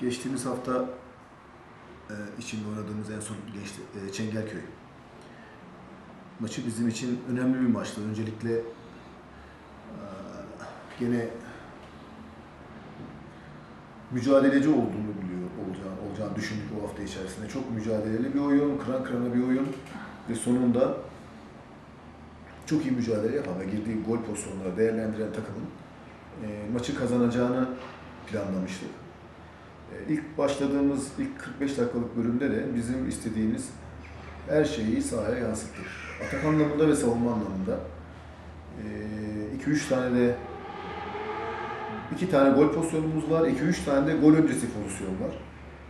Geçtiğimiz hafta e, içinde oynadığımız en son geçti, e, Çengelköy. Maçı bizim için önemli bir maçtı. Öncelikle e, gene mücadeleci olduğunu biliyor, olacağını, olacağını düşündük o hafta içerisinde. Çok mücadeleli bir oyun, kıran kırana bir oyun ve sonunda çok iyi mücadele yapan ve girdiği gol pozisyonları değerlendiren takımın e, maçı kazanacağını planlamıştık. İlk başladığımız ilk 45 dakikalık bölümde de bizim istediğimiz her şeyi sahaya yansıttık. Atak anlamında ve savunma anlamında. 2-3 tane de iki tane gol pozisyonumuz var, 2-3 tane de gol öncesi pozisyon var.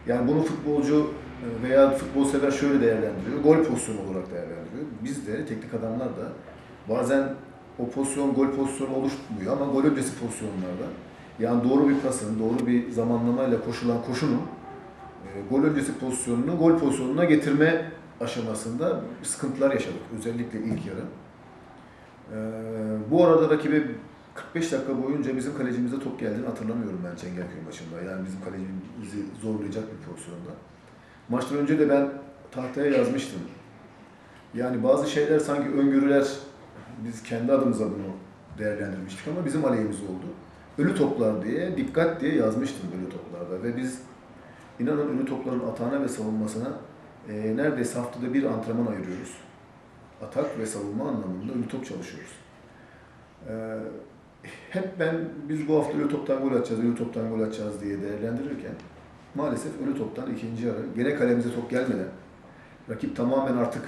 Yani bunu futbolcu e, veya futbol sever şöyle değerlendiriyor, gol pozisyonu olarak değerlendiriyor. Biz de teknik adamlar da bazen o pozisyon gol pozisyonu oluşmuyor ama gol öncesi pozisyonlarda yani doğru bir pasın, doğru bir zamanlamayla koşulan koşunun e, gol öncesi pozisyonunu gol pozisyonuna getirme aşamasında sıkıntılar yaşadık. Özellikle ilk yarı. E, bu arada rakibe 45 dakika boyunca bizim kalecimize top geldiğini hatırlamıyorum ben Çengelköy maçında. Yani bizim kalecimizi zorlayacak bir pozisyonda. Maçtan önce de ben tahtaya yazmıştım. Yani bazı şeyler sanki öngörüler, biz kendi adımıza bunu değerlendirmiştik ama bizim aleyhimize oldu ölü toplar diye, dikkat diye yazmıştım ölü toplarda ve biz inanın ölü topların atağına ve savunmasına e, neredeyse haftada bir antrenman ayırıyoruz. Atak ve savunma anlamında ölü top çalışıyoruz. E, hep ben biz bu hafta ölü toptan gol atacağız, ölü toptan gol atacağız diye değerlendirirken maalesef ölü toptan ikinci yarı gene kalemize top gelmeden rakip tamamen artık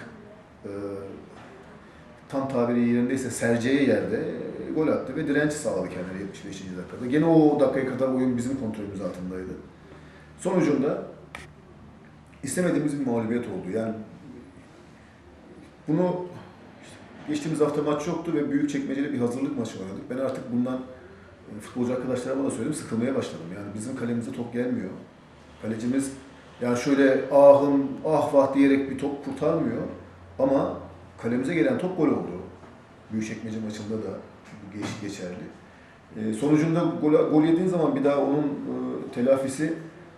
e, tam tabiri yerindeyse serceği yerde e, gol attı ve direnç sağladı kendine 75. dakikada. Gene o dakikaya kadar oyun bizim kontrolümüz altındaydı. Sonucunda istemediğimiz bir mağlubiyet oldu. Yani bunu geçtiğimiz hafta maç yoktu ve büyük çekmeceli bir hazırlık maçı oynadık. Ben artık bundan e, futbolcu arkadaşlarıma da söyledim sıkılmaya başladım. Yani bizim kalemize top gelmiyor. Kalecimiz yani şöyle ahım ah vah diyerek bir top kurtarmıyor ama kalemize gelen top gol oldu. Büyükçekmece maçında da geç, geçerli. E, sonucunda gol, gol yediğin zaman bir daha onun e, telafisi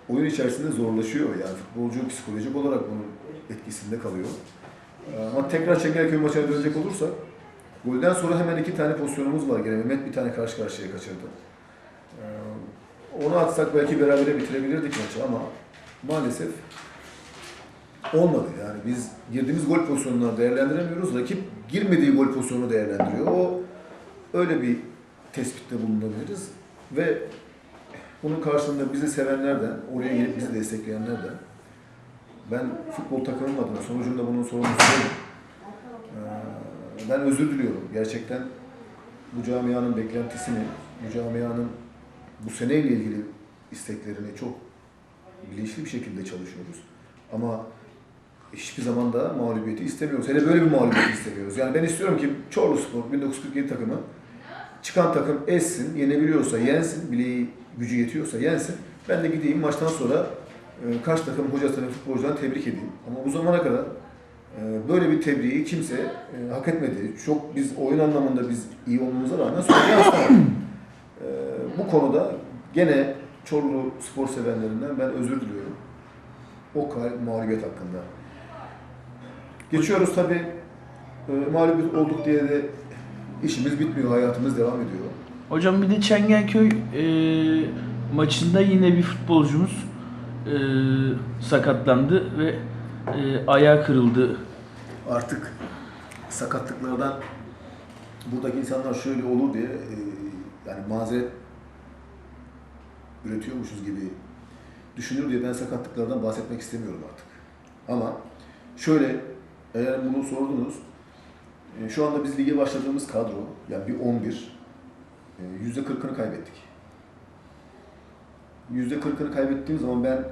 oyun içerisinde zorlaşıyor. Yani futbolcu psikolojik olarak bunun etkisinde kalıyor. E, ama tekrar Çengelköy maçına dönecek olursak golden sonra hemen iki tane pozisyonumuz var. Gene Mehmet bir tane karşı karşıya kaçırdı. E, onu atsak belki berabere bitirebilirdik maçı ama maalesef olmadı. Yani biz girdiğimiz gol pozisyonlarını değerlendiremiyoruz. Rakip girmediği gol pozisyonunu değerlendiriyor. O öyle bir tespitte bulunabiliriz. Ve bunun karşılığında bizi sevenlerden, oraya gelip bizi destekleyenlerden ben futbol takımım adına sonucunda bunun sorumlusu değilim. Ee, Ben özür diliyorum. Gerçekten bu camianın beklentisini, bu camianın bu seneyle ilgili isteklerini çok bilinçli bir şekilde çalışıyoruz. Ama hiçbir zaman da mağlubiyeti istemiyoruz. Hele böyle bir mağlubiyeti istemiyoruz. Yani ben istiyorum ki Çorlu Spor 1947 takımı çıkan takım essin, yenebiliyorsa yensin, bileği gücü yetiyorsa yensin. Ben de gideyim maçtan sonra e, karşı takım hocasını, futbolcularını tebrik edeyim. Ama bu zamana kadar e, böyle bir tebriği kimse e, hak etmedi. Çok biz oyun anlamında biz iyi olmamıza rağmen yansıtamadık. E, bu konuda gene Çorlu spor sevenlerinden ben özür diliyorum. O mağlubiyet hakkında. Geçiyoruz tabi mağlup olduk diye de işimiz bitmiyor, hayatımız devam ediyor. Hocam bir de Çengelköy e, maçında yine bir futbolcumuz e, sakatlandı ve e, ayağı kırıldı. Artık sakatlıklardan buradaki insanlar şöyle olur diye e, yani mazeret üretiyormuşuz gibi düşünür diye ben sakatlıklardan bahsetmek istemiyorum artık. Ama şöyle eğer bunu sordunuz e, şu anda biz lige başladığımız kadro yani bir 11 e, yüzde 40'ını kaybettik. Yüzde 40'ını kaybettiğim zaman ben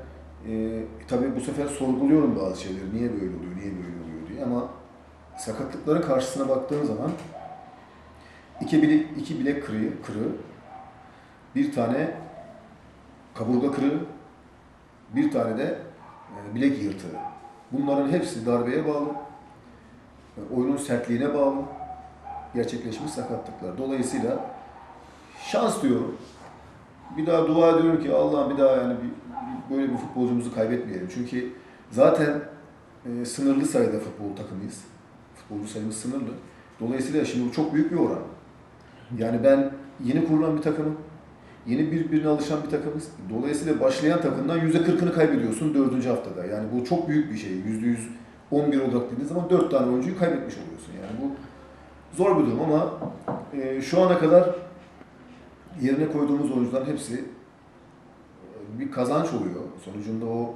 e, tabii bu sefer sorguluyorum bazı şeyleri. Niye böyle oluyor, niye böyle oluyor diye ama sakatlıkların karşısına baktığım zaman iki bilek, iki bilek kırığı, kırığı, bir tane kaburga kırığı, bir tane de e, bilek yırtığı. Bunların hepsi darbeye bağlı, oyunun sertliğine bağlı gerçekleşmiş sakatlıklar. Dolayısıyla şans diyorum. Bir daha dua ediyorum ki Allah'ım bir daha yani bir böyle bir futbolcumuzu kaybetmeyelim. Çünkü zaten e, sınırlı sayıda futbol takımıyız. Futbolcu sayımız sınırlı. Dolayısıyla şimdi bu çok büyük bir oran. Yani ben yeni kurulan bir takımım. Yeni birbirine alışan bir takımız. Dolayısıyla başlayan takımdan %40'ını kaybediyorsun dördüncü haftada. Yani bu çok büyük bir şey. %100 11 olarak dediğiniz zaman 4 tane oyuncuyu kaybetmiş oluyorsun. Yani bu zor bir durum ama e, şu ana kadar yerine koyduğumuz oyuncuların hepsi e, bir kazanç oluyor. Sonucunda o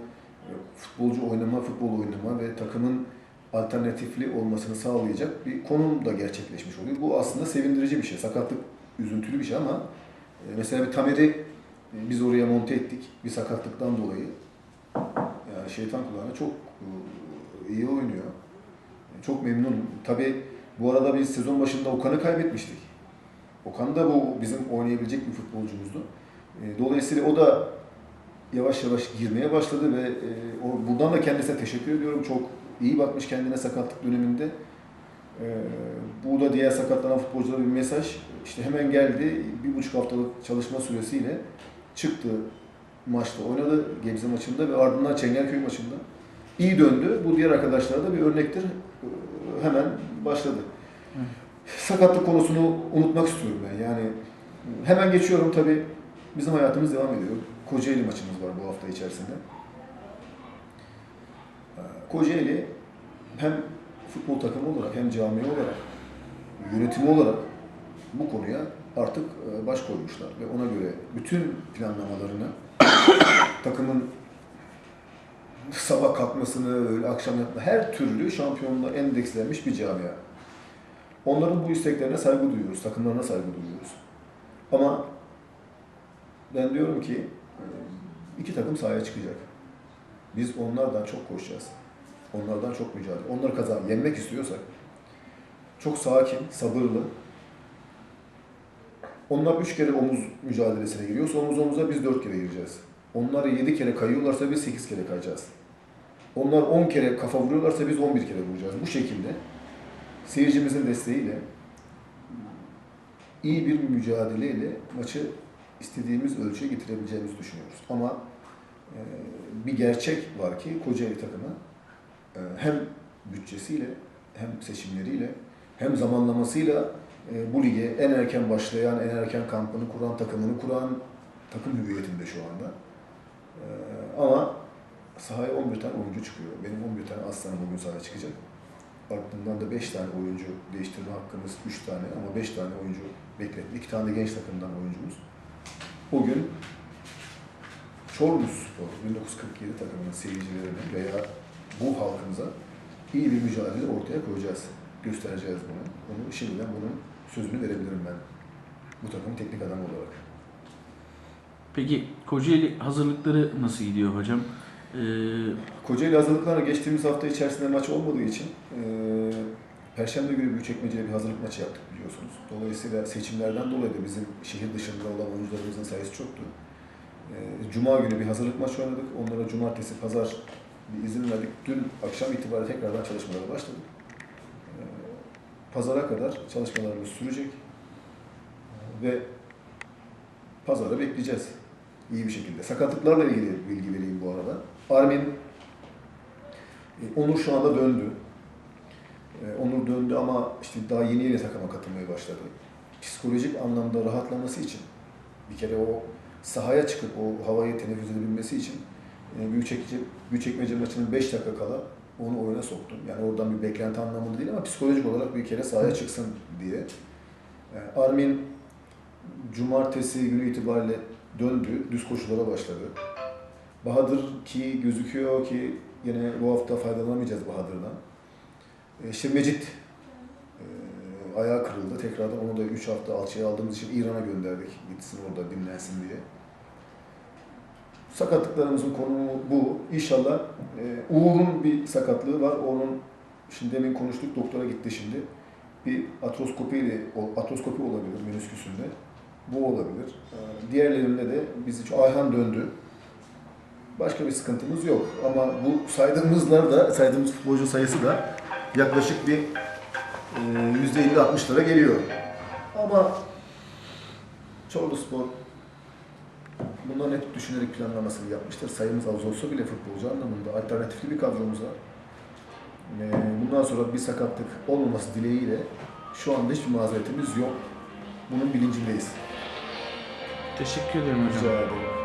e, futbolcu oynama, futbol oynama ve takımın alternatifli olmasını sağlayacak bir konum da gerçekleşmiş oluyor. Bu aslında sevindirici bir şey. Sakatlık üzüntülü bir şey ama mesela bir Tamer'i e, biz oraya monte ettik bir sakatlıktan dolayı. Yani şeytan kulağına çok e, iyi oynuyor. E, Çok memnunum. Tabii bu arada biz sezon başında Okan'ı kaybetmiştik. Okan da bu bizim oynayabilecek bir futbolcumuzdu. Dolayısıyla o da yavaş yavaş girmeye başladı ve buradan da kendisine teşekkür ediyorum. Çok iyi bakmış kendine sakatlık döneminde. E, bu da diğer sakatlanan futbolculara bir mesaj. İşte hemen geldi. Bir buçuk haftalık çalışma süresiyle çıktı maçta oynadı Gebze maçında ve ardından Çengelköy maçında. İyi döndü. Bu diğer arkadaşlara da bir örnektir. E, Hemen başladı. Sakatlık konusunu unutmak istiyorum ben. Yani hemen geçiyorum tabii. Bizim hayatımız devam ediyor. Kocaeli maçımız var bu hafta içerisinde. Ee, Kocaeli hem futbol takımı olarak hem cami olarak, yönetimi olarak bu konuya artık e, baş koymuşlar ve ona göre bütün planlamalarını takımın sabah kalkmasını, öyle akşam yatma her türlü şampiyonluğa endekslenmiş bir camia. Onların bu isteklerine saygı duyuyoruz, takımlarına saygı duyuyoruz. Ama ben diyorum ki e, iki takım sahaya çıkacak. Biz onlardan çok koşacağız. Onlardan çok mücadele. Onları kazan, yenmek istiyorsak çok sakin, sabırlı. Onlar üç kere omuz mücadelesine giriyorsa omuz omuza biz dört kere gireceğiz. Onlar yedi kere kayıyorlarsa biz sekiz kere kayacağız. Onlar on kere kafa vuruyorlarsa biz on bir kere vuracağız. Bu şekilde seyircimizin desteğiyle iyi bir mücadeleyle maçı istediğimiz ölçüye getirebileceğimizi düşünüyoruz. Ama e, bir gerçek var ki Kocaeli takımı hem bütçesiyle hem seçimleriyle hem zamanlamasıyla e, bu lige en erken başlayan, en erken kampını kuran, takımını kuran takım hüviyetinde şu anda. E, ama sahaya 11 tane oyuncu çıkıyor. Benim 11 tane aslanım bugün sahaya çıkacak. Ardından da 5 tane oyuncu değiştirme hakkımız 3 tane ama 5 tane oyuncu bekletti. 2 tane de genç takımdan oyuncumuz. Bugün Çorlu Spor 1947 takımının seyircilerine veya bu halkımıza iyi bir mücadele ortaya koyacağız. Göstereceğiz bunu. Bunu şimdiden bunun sözünü verebilirim ben. Bu takımın teknik adamı olarak. Peki Kocaeli hazırlıkları nasıl gidiyor hocam? Ee, Kocaeli hazırlıklarına geçtiğimiz hafta içerisinde maç olmadığı için eee Perşembe günü Büyükçekmece'ye bir hazırlık maçı yaptık biliyorsunuz. Dolayısıyla seçimlerden dolayı da bizim şehir dışında olan oyuncularımızın sayısı çoktu. Eee, Cuma günü bir hazırlık maçı oynadık. Onlara cumartesi, pazar bir izin verdik. Dün akşam itibariyle tekrardan çalışmalara başladık. Eee, Pazara kadar çalışmalarımız sürecek. Ve pazara bekleyeceğiz. İyi bir şekilde. Sakatlıklarla ilgili bilgi vereyim bu arada. Armin e, Onur şu anda döndü. E, Onur döndü ama işte daha yeni yeni takıma katılmaya başladı. Psikolojik anlamda rahatlaması için bir kere o sahaya çıkıp o havayı teneffüs edebilmesi için e, Büyükçekmece, Büyükçekmece maçının 5 dakika kala onu oyuna soktum. Yani oradan bir beklenti anlamında değil ama psikolojik olarak bir kere sahaya çıksın diye. E, Armin cumartesi günü itibariyle döndü, düz koşulara başladı. Bahadır ki gözüküyor ki yine bu hafta faydalanamayacağız Bahadır'dan. E, işte Mecit ayağı kırıldı. Tekrardan onu da 3 hafta alçıya aldığımız için İran'a gönderdik. Gitsin orada dinlensin diye. Sakatlıklarımızın konumu bu. İnşallah e, Uğur'un bir sakatlığı var. Onun şimdi demin konuştuk doktora gitti şimdi. Bir atroskopi atroskopi olabilir menüsküsünde. Bu olabilir. Ee, Diğerlerinde de biz hiç Ayhan döndü. Başka bir sıkıntımız yok. Ama bu saydığımızlar da, saydığımız futbolcu sayısı da yaklaşık bir e, %50-60'lara geliyor. Ama Çorlu Spor bunların hep düşünerek planlamasını yapmıştır. Sayımız az olsa bile futbolcu anlamında alternatifli bir kadromuz var. Ee, Bundan sonra bir sakatlık olmaması dileğiyle şu anda hiçbir mazeretimiz yok. Bunun bilincindeyiz. Teşekkür ederim hocam. Rica ederim.